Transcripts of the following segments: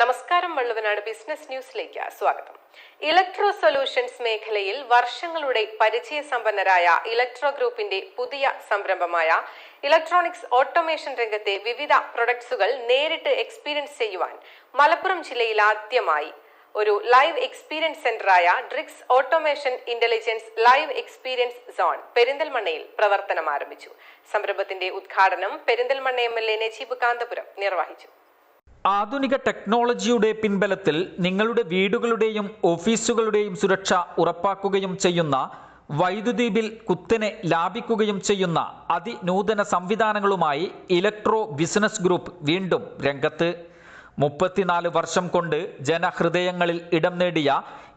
നമസ്കാരം വള്ളുവനാട് ബിസിനസ് ന്യൂസിലേക്ക് സ്വാഗതം. ഇലക്ട്രോ സൊല്യൂഷൻസ് മേഖലയിൽ വർഷങ്ങളുടെ പരിചയസമ്പന്നരായ ഇലക്ട്രോ ഗ്രൂപ്പിന്റെ പുതിയ സംരംഭമായ ഇലക്ട്രോണിക്സ് ഓട്ടോമേഷൻ രംഗത്തെ വിവിധ പ്രൊഡക്ട്സുകൾ നേരിട്ട് എക്സ്പീരിയൻസ് ചെയ്യുവാൻ മലപ്പുറം ജില്ലയിൽ ആദ്യമായി ഒരു live experience സെന്ററായ Drix automation intelligence live experience zone പെരിന്തൽമണ്ണയിൽ പ്രവർത്തനം ആരംഭിച്ചു സംരംഭത്തിന്റെ ഉദ്ഘാടനം Perinthalmanna M L A Najeeb Kanthapuram നിർവഹിച്ചു. ആധുനിക ടെക്നോളജിയുടെ പിൻബലത്തിൽ നിങ്ങളുടെ വീടുകളുടെയും ഓഫീസുകളുടെയും സുരക്ഷ ഉറപ്പാക്കുകയും ചെയ്യുന്ന വൈദ്യുതി ബിൽ കുത്തനെ ലാഭിക്കുകയും ചെയ്യുന്ന അതിനൂതന സംവിധാനങ്ങളുമായി ഇലക്ട്രോ ബിസിനസ് ഗ്രൂപ്പ് വീണ്ടും രംഗത്ത്. മുപ്പത്തിനാല് വർഷം കൊണ്ട് ജനഹൃദയങ്ങളിൽ ഇടം നേടിയ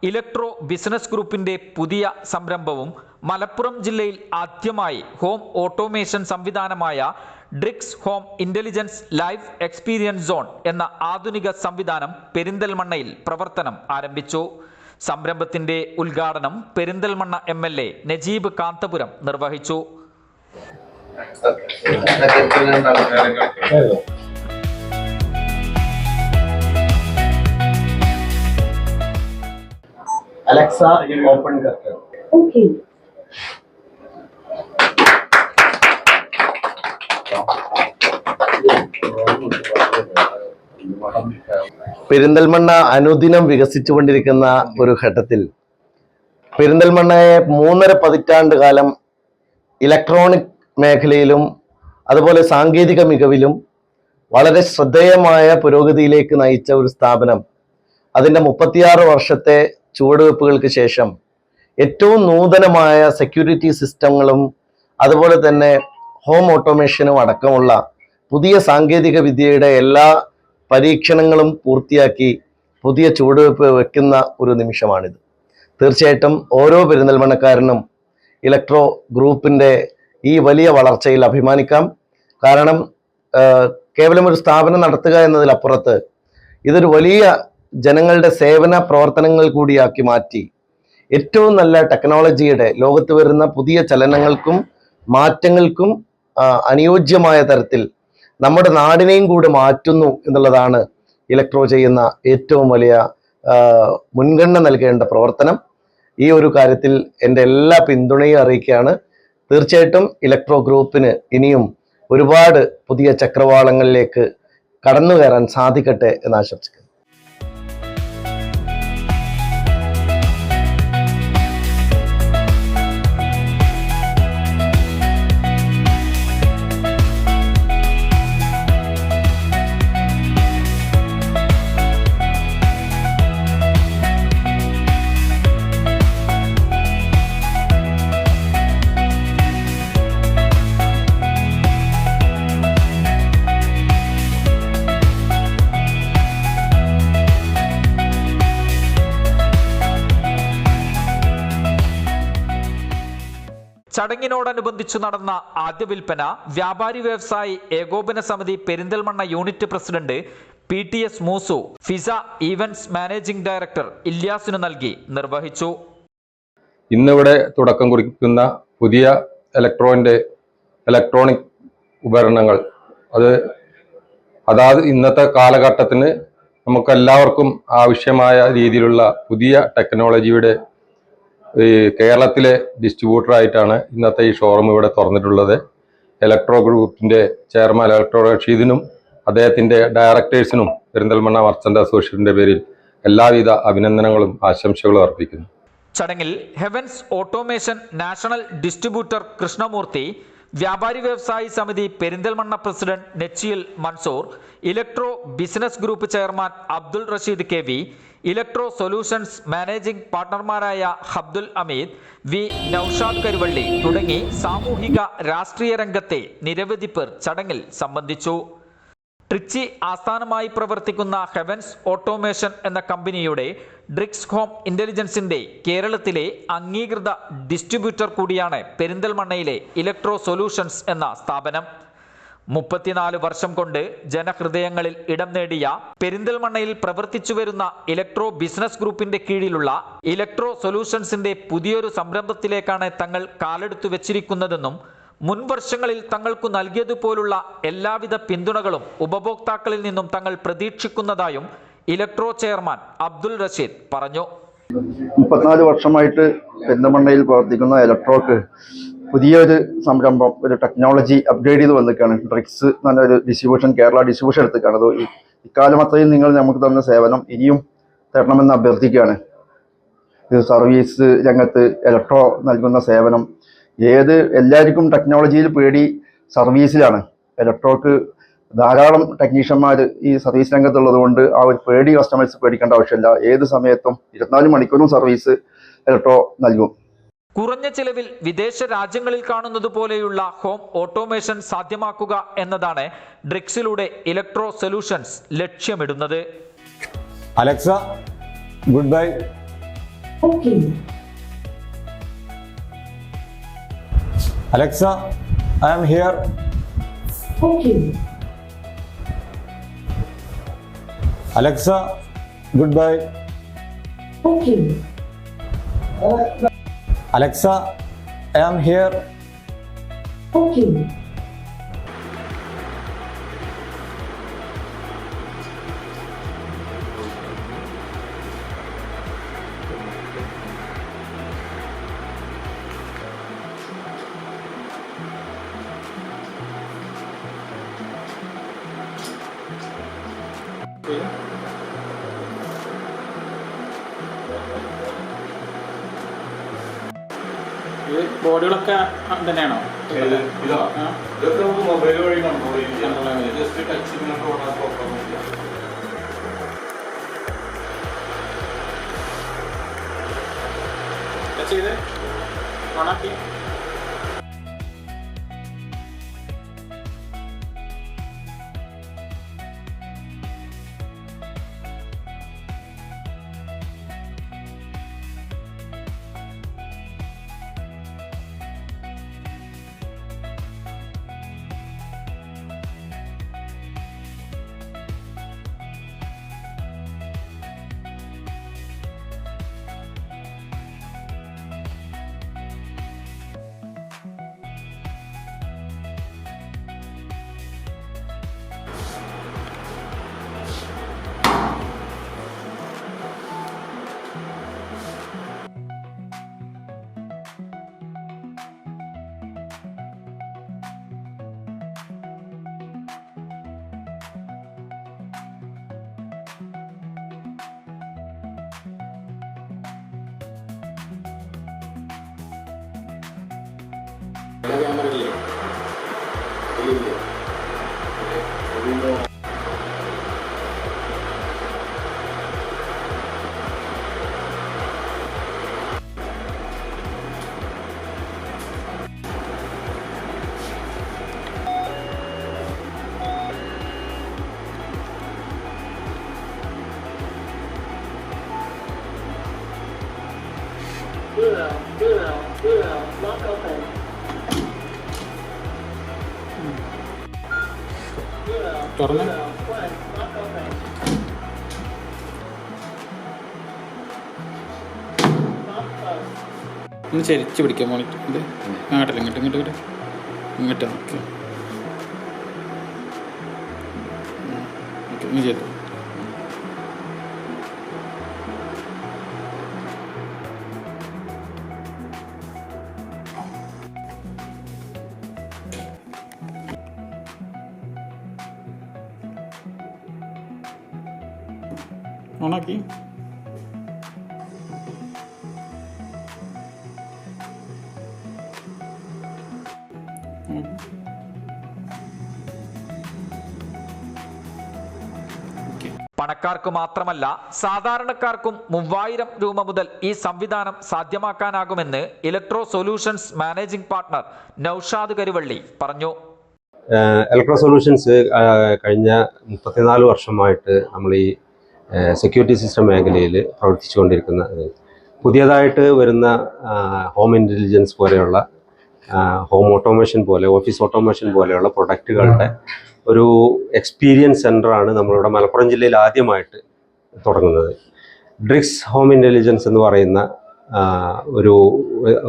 ഇലക്ട്രോ ബിസിനസ് ഗ്രൂപ്പിന്റെ പുതിയ സംരംഭവും മലപ്പുറം ജില്ലയിൽ ആദ്യമായി ഹോം ഓട്ടോമേഷൻ സംവിധാനമായ Drix home intelligence life experience zone എന്ന ആധുനിക സംവിധാനം പെരിന്തൽമണ്ണയിൽ പ്രവർത്തനം ആരംഭിച്ചു. സംരംഭത്തിന്റെ ഉദ്ഘാടനം Perinthalmanna M L A Najeeb Kanthapuram നിർവഹിച്ചു. अलेक्सा ओपन करते हो Okay. പെരിന്തൽമണ്ണ അനുദിനം വികസിച്ചുകൊണ്ടിരിക്കുന്ന ഒരു ഘട്ടത്തിൽ പെരിന്തൽമണ്ണയെ മൂന്നര പതിറ്റാണ്ട് കാലം ഇലക്ട്രോണിക് മേഖലയിലും അതുപോലെ സാങ്കേതിക മികവിലും വളരെ ശ്രദ്ധേയമായ പുരോഗതിയിലേക്ക് നയിച്ച ഒരു സ്ഥാപനം അതിൻ്റെ മുപ്പത്തിയാറ് വർഷത്തെ ചുവടുവെപ്പുകൾക്ക് ശേഷം ഏറ്റവും നൂതനമായ സെക്യൂരിറ്റി സിസ്റ്റങ്ങളും അതുപോലെ തന്നെ ഹോം ഓട്ടോമേഷനും അടക്കമുള്ള പുതിയ സാങ്കേതിക വിദ്യയുടെ എല്ലാ പരീക്ഷണങ്ങളും പൂർത്തിയാക്കി പുതിയ ചുവടുവെപ്പ് വെക്കുന്ന ഒരു നിമിഷമാണിത്. തീർച്ചയായിട്ടും ഓരോ പെരുന്തൽമണക്കാരനും ഇലക്ട്രോ ഗ്രൂപ്പിന്റെ ഈ വലിയ വളർച്ചയിൽ അഭിമാനിക്കാം. കാരണം കേവലം ഒരു സ്ഥാപനം നടത്തുക എന്നതിലപ്പുറത്ത് ഇതൊരു വലിയ ജനങ്ങളുടെ സേവന പ്രവർത്തനങ്ങൾ കൂടിയാക്കി മാറ്റി. ഏറ്റവും നല്ല ടെക്നോളജിയുടെ ലോകത്ത് വരുന്ന പുതിയ ചലനങ്ങൾക്കും മാറ്റങ്ങൾക്കും അനുയോജ്യമായ തരത്തിൽ നമ്മുടെ നാടിനെയും കൂടി മാറ്റുന്നു എന്നുള്ളതാണ് ഇലക്ട്രോ ചെയ്യുന്ന ഏറ്റവും വലിയ മുൻഗണന നൽകേണ്ട പ്രവർത്തനം. ഈ ഒരു കാര്യത്തിൽ എന്റെ എല്ലാ പിന്തുണയും അറിയിക്കുകയാണ്. തീർച്ചയായിട്ടും ഇലക്ട്രോ ഗ്രൂപ്പിന് ഇനിയും ഒരുപാട് പുതിയ ചക്രവാളങ്ങളിലേക്ക് കടന്നു കയറാൻ സാധിക്കട്ടെ എന്ന് ആശംസിക്കുന്നു. ചടങ്ങിനോടനുബന്ധിച്ചു നടന്ന ആദ്യ വിൽപ്പന വ്യാപാരി വ്യവസായി ഏകോപന സമിതി Perinthalmanna unit president P T S Moosu Fiza events managing director ഇല്യാസിനു നൽകി നിർവഹിച്ചു. ഇന്നിവിടെ തുടക്കം കുറിക്കുന്ന പുതിയ ഇലക്ട്രോണിന്റെ ഇലക്ട്രോണിക് ഉപകരണങ്ങൾ. അത് അതാത് ഇന്നത്തെ കാലഘട്ടത്തിന് നമുക്കെല്ലാവർക്കും ആവശ്യമായ രീതിയിലുള്ള പുതിയ ടെക്നോളജിയുടെ ഈ കേരളത്തിലെ ഡിസ്ട്രിബ്യൂട്ടറായിട്ടാണ് ഇന്നത്തെ ഈ ഷോറൂം ഇവിടെ തുറന്നിട്ടുള്ളത്. ഇലക്ട്രോ ഗ്രൂപ്പിന്റെ ചെയർമാൻ ഇലക്ട്രോ റഷീദിനും അദ്ദേഹത്തിന്റെ ഡയറക്ടേഴ്സിനും പെരിന്തൽമണ്ണ മർച്ചന്റ് അസോസിയേഷന്റെ പേരിൽ എല്ലാവിധ അഭിനന്ദനങ്ങളും ആശംസകളും അർപ്പിക്കുന്നു. ചടങ്ങിൽ Heavens automation national distributor Krishnamurthy വ്യാപാരി വ്യവസായി സമിതി Perinthalmanna president നെച്ചിയിൽ Mansoor electro business group chairman Abdul Rasheed K electro solutions managing പാർട്ണർമാരായ Abdul Hameed V. Naushad Karuvalli തുടങ്ങി സാമൂഹിക രാഷ്ട്രീയ രംഗത്തെ നിരവധി പേർ ചടങ്ങിൽ സംബന്ധിച്ചു. ട്രിച്ചി ആസ്ഥാനമായി പ്രവർത്തിക്കുന്ന ഹെവൻസ് ഓട്ടോമേഷൻ എന്ന കമ്പനിയുടെ ഡ്രിക്സ് ഹോം ഇന്റലിജൻസിന്റെ കേരളത്തിലെ അംഗീകൃത ഡിസ്ട്രിബ്യൂട്ടർ കൂടിയാണ് പെരിന്തൽമണ്ണയിലെ ഇലക്ട്രോ സൊല്യൂഷൻസ് എന്ന സ്ഥാപനം. മുപ്പത്തിനാല് വർഷം കൊണ്ട് ജനഹൃദയങ്ങളിൽ ഇടം നേടിയ പെരിന്തൽമണ്ണയിൽ പ്രവർത്തിച്ചു വരുന്ന ഇലക്ട്രോ ബിസിനസ് ഗ്രൂപ്പിന്റെ കീഴിലുള്ള ഇലക്ട്രോ സൊല്യൂഷൻസിന്റെ പുതിയൊരു സംരംഭത്തിലേക്കാണ് തങ്ങൾ കാലെടുത്തു വെച്ചിരിക്കുന്നതെന്നും മുൻ വർഷങ്ങളിൽ തങ്ങൾക്കു നൽകിയതുപോലുള്ള എല്ലാവിധ പിന്തുണകളും ഉപഭോക്താക്കളിൽ നിന്നും തങ്ങൾ പ്രതീക്ഷിക്കുന്നതായും ഇലക്ട്രോ ചെയർമാൻ അബ്ദുൽ റഷീദ് പറഞ്ഞു. മുപ്പത്തിനാല് വർഷമായിട്ട് പെരിന്തമണ്ണയിൽ പ്രവർത്തിക്കുന്ന ഇലക്ട്രോക്ക് പുതിയൊരു സംരംഭം ഒരു ടെക്നോളജി അപ്ഗ്രേഡ് ചെയ്ത് വന്നിക്കാണ് ഡ്രിക്സ് നല്ലൊരു ഡിസ്ട്രിബ്യൂഷൻ കേരള ഡിസ്ട്രിബ്യൂഷൻ എടുത്തേക്കാണ് അത് ഇക്കാലം അത്രയും നിങ്ങൾ നമുക്ക് തന്ന സേവനം ഇനിയും തരണമെന്ന് അഭ്യർത്ഥിക്കുകയാണ്. ഇത് സർവീസ് രംഗത്ത് ഇലക്ട്രോ നൽകുന്ന സേവനം ഏത് എല്ലാവർക്കും ടെക്നോളജിയിൽ പേടി സർവീസിലാണ് ഇലക്ട്രോക്ക് ധാരാളം ടെക്നീഷ്യന്മാർ ഈ സർവീസ് രംഗത്തുള്ളത് കൊണ്ട് ആ ഒരു പേടി കസ്റ്റമേഴ്സ് പേടിക്കേണ്ട ആവശ്യമില്ല. ഏത് സമയത്തും ഇരുപത്തിനാല് മണിക്കൂറും സർവീസ് ഇലക്ട്രോ നൽകും. കുറഞ്ഞ ചിലവിൽ വിദേശ രാജ്യങ്ങളിൽ കാണുന്നത് പോലെയുള്ള ഹോം ഓട്ടോമേഷൻ സാധ്യമാക്കുക എന്നതാണ് ഡ്രിക്സിലൂടെ ഇലക്ട്രോ സൊല്യൂഷൻസ് ലക്ഷ്യമിടുന്നത്. Alexa goodbye. Alexa I am here. Okay. Alexa goodbye. Okay. Alexa I am here Okay. ഇത് ബോർഡുകളൊക്കെ തന്നെയാണോ? ആ. ടച്ച് ചെയ്ത് ഓണാക്കി ക്യാമറ ഇല്ലേ Zero, zero, Zero, zero, zero, lock open. Closed. ഒന്ന് ചരിച്ച് പിടിക്കാം മോണിറ്റർ ഇത് അങ്ങോട്ടല്ല ഇങ്ങോട്ട് ഇങ്ങോട്ട് ഇങ്ങോട്ട്. ഇങ്ങോട്ട് ഓക്കെ. ഓക്കെ ഇനി ചെയ്തു. ഓണാക്കി പണക്കാർക്ക് മാത്രമല്ല സാധാരണക്കാർക്കും മൂവായിരം രൂപ മുതൽ ഈ സംവിധാനം സാധ്യമാക്കാനാകുമെന്ന് electro solutions managing partner Noushad Karuvalli പറഞ്ഞു. ഇലക്ട്രോ സൊല്യൂഷൻസ് കഴിഞ്ഞ മുപ്പത്തിനാല് വർഷമായിട്ട് നമ്മൾ ഈ സെക്യൂരിറ്റി സിസ്റ്റം മേഖലയിൽ പ്രവർത്തിച്ചുകൊണ്ടിരിക്കുന്ന കൊണ്ടിരിക്കുന്ന പുതിയതായിട്ട് വരുന്ന ഹോം ഇന്റലിജൻസ് പോലെയുള്ള ഹോം ഓട്ടോമേഷൻ പോലെ ഓഫീസ് ഓട്ടോമേഷൻ പോലെയുള്ള പ്രൊഡക്റ്റുകളുടെ ഒരു എക്സ്പീരിയൻസ് സെന്ററാണ് നമ്മളിവിടെ മലപ്പുറം ജില്ലയിൽ ആദ്യമായിട്ട് തുടങ്ങുന്നത്. ഡ്രിക്സ് ഹോം ഇന്റലിജൻസ് എന്ന് പറയുന്ന ഒരു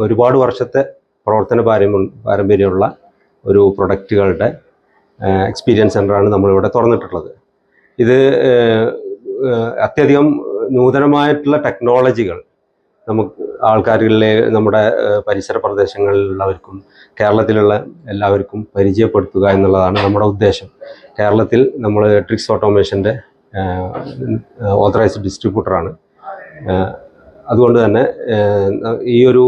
ഒരുപാട് വർഷത്തെ പ്രവർത്തന പാരമ്പര്യം പാരമ്പര്യമുള്ള ഒരു പ്രൊഡക്റ്റുകളുടെ എക്സ്പീരിയൻസ് സെന്ററാണ് നമ്മളിവിടെ തുറന്നിട്ടുള്ളത്. ഇത് അത്യധികം നൂതനമായിട്ടുള്ള ടെക്നോളജികൾ നമുക്ക് ആൾക്കാരിലെ നമ്മുടെ പരിസര പ്രദേശങ്ങളിലുള്ളവർക്കും കേരളത്തിലുള്ള എല്ലാവർക്കും പരിചയപ്പെടുത്തുക എന്നുള്ളതാണ് നമ്മുടെ ഉദ്ദേശം. കേരളത്തിൽ നമ്മൾ ട്രിക്സ് ഓട്ടോമേഷന്റെ ഓതറൈസ്ഡ് ഡിസ്ട്രിബ്യൂട്ടറാണ്. അതുകൊണ്ട് തന്നെ ഈ ഒരു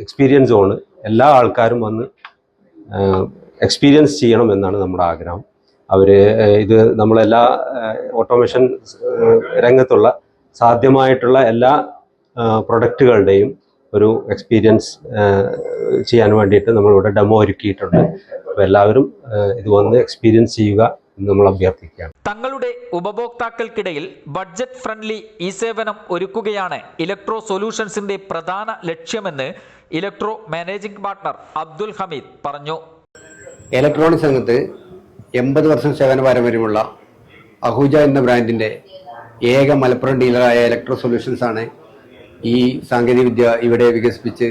എക്സ്പീരിയൻസ് സോണ് എല്ലാ ആൾക്കാരും വന്ന് എക്സ്പീരിയൻസ് ചെയ്യണം എന്നാണ് നമ്മുടെ ആഗ്രഹം. അവർ ഇത് നമ്മളെല്ലാ ഓട്ടോമേഷൻ രംഗത്തുള്ള സാധ്യമായിട്ടുള്ള എല്ലാ പ്രൊഡക്റ്റുകളുടെയും ഒരു എക്സ്പീരിയൻസ് ചെയ്യാൻ വേണ്ടിയിട്ട് നമ്മളിവിടെ ഡെമോ ഒരുക്കിയിട്ടുണ്ട്. അപ്പോൾ എല്ലാവരും ഇത് വന്ന് എക്സ്പീരിയൻസ് ചെയ്യുക എന്ന് നമ്മൾ അഭ്യർത്ഥിക്കുകയാണ്. തങ്ങളുടെ ഉപഭോക്താക്കൾക്കിടയിൽ ബഡ്ജറ്റ് ഫ്രണ്ട്ലി ഇ സേവനം ഒരുക്കുകയാണ് ഇലക്ട്രോ സൊല്യൂഷൻസിന്റെ പ്രധാന ലക്ഷ്യമെന്ന് Electro managing partner Abdul Hameed പറഞ്ഞു. ഇലക്ട്രോണിക്സ് രംഗത്ത് എൺപത് വർഷം സേവന പാരമ്പര്യമുള്ള അഹൂജ എന്ന ബ്രാൻഡിന്റെ ഏക മലപ്പുറം ഡീലറായ ഇലക്ട്രോ സൊല്യൂഷൻസ് ആണ് ഈ സാങ്കേതികവിദ്യ ഇവിടെ വികസിപ്പിച്ച്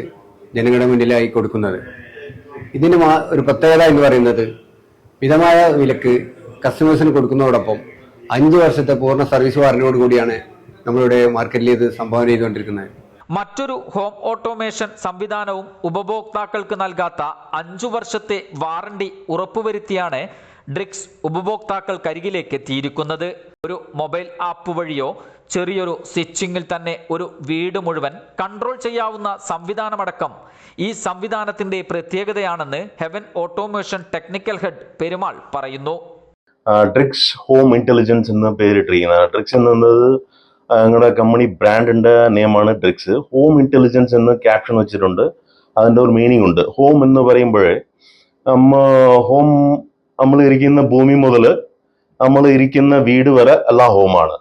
ജനങ്ങളുടെ മുന്നിലായി കൊടുക്കുന്നത്. ഇതിന് ഒരു പ്രത്യേകത എന്ന് പറയുന്നത് മിതമായ വിലക്ക് കസ്റ്റമേഴ്സിന് കൊടുക്കുന്നതോടൊപ്പം അഞ്ച് വർഷത്തെ പൂർണ സർവീസ് വാറന്റിയോട് കൂടിയാണ് നമ്മളുടെ മാർക്കറ്റിൽ ഇത് സംഭാവന ചെയ്തുകൊണ്ടിരിക്കുന്നത്. മറ്റൊരു ഹോം ഓട്ടോമേഷൻ സംവിധാനവും ഉപഭോക്താക്കൾക്ക് നൽകാത്ത അഞ്ചു വർഷത്തെ വാറണ്ടി ഉറപ്പുവരുത്തിയാണ് ഡ്രിക്സ് ഉപഭോക്താക്കൾക്കരികിലേക്ക് എത്തിയിരിക്കുന്നത് ഒരു മൊബൈൽ ആപ്പ് വഴിയോ ചെറിയൊരു സ്വിച്ചിങ്ങിൽ തന്നെ ഒരു വീട് മുഴുവൻ കൺട്രോൾ ചെയ്യാവുന്ന സംവിധാനമടക്കം ഈ സംവിധാനത്തിന്റെ പ്രത്യേകതയാണെന്ന് Heaven automation technical head Perumal പറയുന്നു. ഡ്രിക്സ് ഹോം ഇന്റലിജൻസ് എന്ന് പേരിട്ടിരിക്കുന്നത് ഡ്രിക്സ് എന്നത് ഞങ്ങളുടെ കമ്പനി ബ്രാൻഡിന്റെ നെയിമാണ് ഡ്രിക്സ്. ഹോം ഇന്റലിജൻസ് എന്ന് ക്യാപ്ഷൻ വെച്ചിട്ടുണ്ട്. അതിന്റെ ഒരു മീനിങ് ഉണ്ട് ഹോം എന്ന് പറയുമ്പോഴേ നമ്മ ഹോം നമ്മൾ ഇരിക്കുന്ന ഭൂമി മുതൽ നമ്മൾ ഇരിക്കുന്ന വീട് വരെ എല്ലാ ഹോമാണ്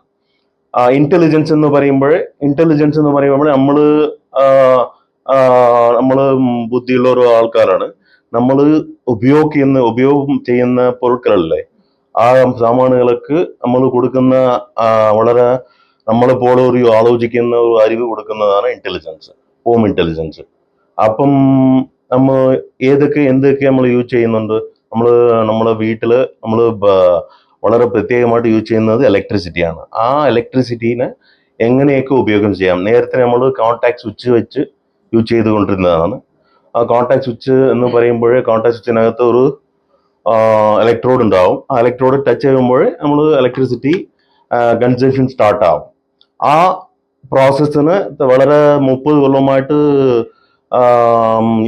ഇന്റലിജൻസ് എന്ന് പറയുമ്പോൾ ഇന്റലിജൻസ് എന്ന് പറയുമ്പോൾ നമ്മൾ നമ്മൾ ബുദ്ധിയുള്ള ഒരു ആൾക്കാരാണ്. നമ്മൾ ഉപയോഗിക്കുന്ന ഉപയോഗം ചെയ്യുന്ന പൊരുക്കളല്ലേ? ആ സാമാനുകൾക്ക് നമ്മൾ കൊടുക്കുന്ന വളരെ നമ്മളെ പോലെ ഒരു ആലോചിക്കുന്ന ഒരു അറിവ് കൊടുക്കുന്നതാണ് ഇന്റലിജൻസ് ഹോം ഇന്റലിജൻസ് അപ്പം നമ്മൾ ഏതൊക്കെ എന്തൊക്കെ നമ്മൾ യൂസ് ചെയ്യുന്നുണ്ട്? നമ്മൾ നമ്മളെ വീട്ടിൽ നമ്മൾ വളരെ പ്രത്യേകമായിട്ട് യൂസ് ചെയ്യുന്നത് ഇലക്ട്രിസിറ്റിയാണ് ആ ഇലക്ട്രിസിറ്റീനെ എങ്ങനെയൊക്കെ ഉപയോഗം ചെയ്യാം? നേരത്തെ നമ്മൾ കോൺടാക്ട് സ്വിച്ച് വെച്ച് യൂസ് ചെയ്തുകൊണ്ടിരുന്നതാണ്. ആ കോൺടാക്ട് സ്വിച്ച് എന്ന് പറയുമ്പോൾ കോൺടാക്ട് സ്വിച്ചിനകത്ത് ഒരു ഇലക്ട്രോഡ് ഉണ്ടാവും. ആ ഇലക്ട്രോഡ് ടച്ച് ചെയ്യുമ്പോൾ നമ്മൾ ഇലക്ട്രിസിറ്റി കൺസംഷൻ സ്റ്റാർട്ട് ആവും. ആ പ്രോസസ്സിന് വളരെ മുപ്പത് കൊല്ലമായിട്ട്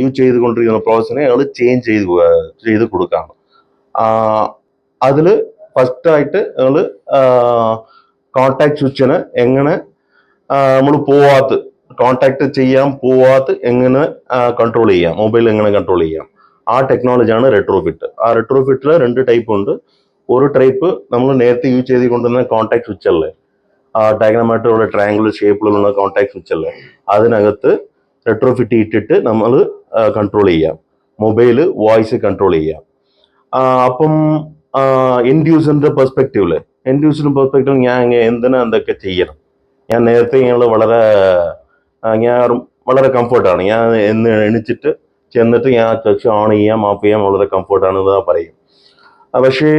യൂസ് ചെയ്തുകൊണ്ടിരിക്കുന്ന പ്രോസസ്സിനെ ഞങ്ങൾ ചേഞ്ച് ചെയ്ത് ചെയ്ത് കൊടുക്കുകയാണ് അതിൽ ഫസ്റ്റായിട്ട് ഞങ്ങൾ കോണ്ടാക്ട് സ്വിച്ചിന് എങ്ങനെ നമ്മൾ പോവാത്ത കോണ്ടാക്ട് ചെയ്യാൻ പോവാത്ത എങ്ങനെ കൺട്രോൾ ചെയ്യാം മൊബൈൽ എങ്ങനെ കൺട്രോൾ ചെയ്യാം. ആ ടെക്നോളജിയാണ് റെട്രോഫിറ്റ് ആ റെട്രോഫിറ്റിൽ രണ്ട് ടൈപ്പ് ഉണ്ട്. ഒരു ടൈപ്പ് നമ്മൾ നേരത്തെ യൂസ് ചെയ്തുകൊണ്ടിരുന്ന കോണ്ടാക്ട് സ്വിച്ച് അല്ലേ? ഡയഗ്രാമായിട്ടുള്ള ട്രയാങ്കുലർ ഷേപ്പിലുള്ള കോണ്ടാക്ട് സ്വിച്ച് അല്ലേ? അതിനകത്ത് റെട്രോഫിറ്റ് ഇട്ടിട്ട് നമ്മൾ കൺട്രോൾ ചെയ്യാം. മൊബൈൽ വോയിസ് കൺട്രോൾ ചെയ്യാം. അപ്പം എൻഡ് യൂസറിന്റെ പെർസ്പെക്റ്റീവിൽ എൻഡ് യൂസറിന്റെ പെർസ്പെക്റ്റീവ് ഞാൻ എന്തിനാ എന്തൊക്കെ ചെയ്യണം? ഞാൻ നേരത്തെ ഞങ്ങൾ വളരെ ഞാൻ വളരെ കംഫർട്ടാണ് ഞാൻ എന്ന് എണിച്ചിട്ട് ചെന്നിട്ട് ഞാൻ ചർച്ച ഓൺ ചെയ്യാം ഓഫ് ചെയ്യാം വളരെ കംഫർട്ടാണ് എന്ന് പറയും. പക്ഷേ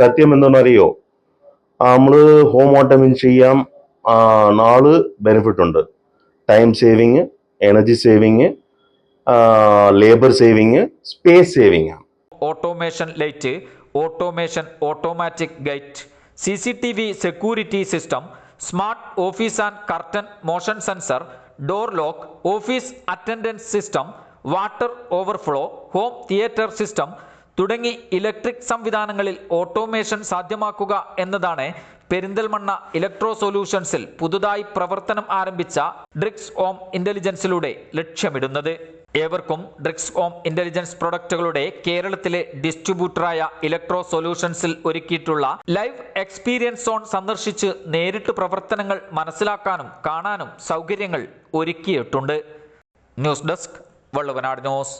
സത്യം എന്താണെന്നറിയോ? നമ്മൾ ഹോം ഓട്ടോമേഷൻ ചെയ്യാം നാല് ബെനിഫിറ്റ് ഉണ്ട്. Time saving energy saving labour saving space saving ആണ് automation light automation automatic gate C C T V security system smart office and curtain motion sensor door lock office attendance system water overflow home theatre system തുടങ്ങി electric സംവിധാനങ്ങളിൽ automation സാധ്യമാക്കുക എന്നതാണ് Perinthalmanna electro സൊല്യൂഷൻസിൽ പുതുതായി പ്രവർത്തനം ആരംഭിച്ച ഡ്രിക്സ് ഓം ഇന്റലിജൻസിലൂടെ ലക്ഷ്യമിടുന്നത്. ഏവർക്കും ഡ്രിക്സ് ഓം ഇന്റലിജൻസ് പ്രൊഡക്റ്റുകളുടെ കേരളത്തിലെ ഡിസ്ട്രിബ്യൂട്ടറായ ഇലക്ട്രോ സൊല്യൂഷൻസിൽ ഒരുക്കിയിട്ടുള്ള ലൈവ് എക്സ്പീരിയൻസ് സോൺ സന്ദർശിച്ച് നേരിട്ട് പ്രവർത്തനങ്ങൾ മനസ്സിലാക്കാനും കാണാനും സൗകര്യങ്ങൾ ഒരുക്കിയിട്ടുണ്ട്. News desk Valluvanad news.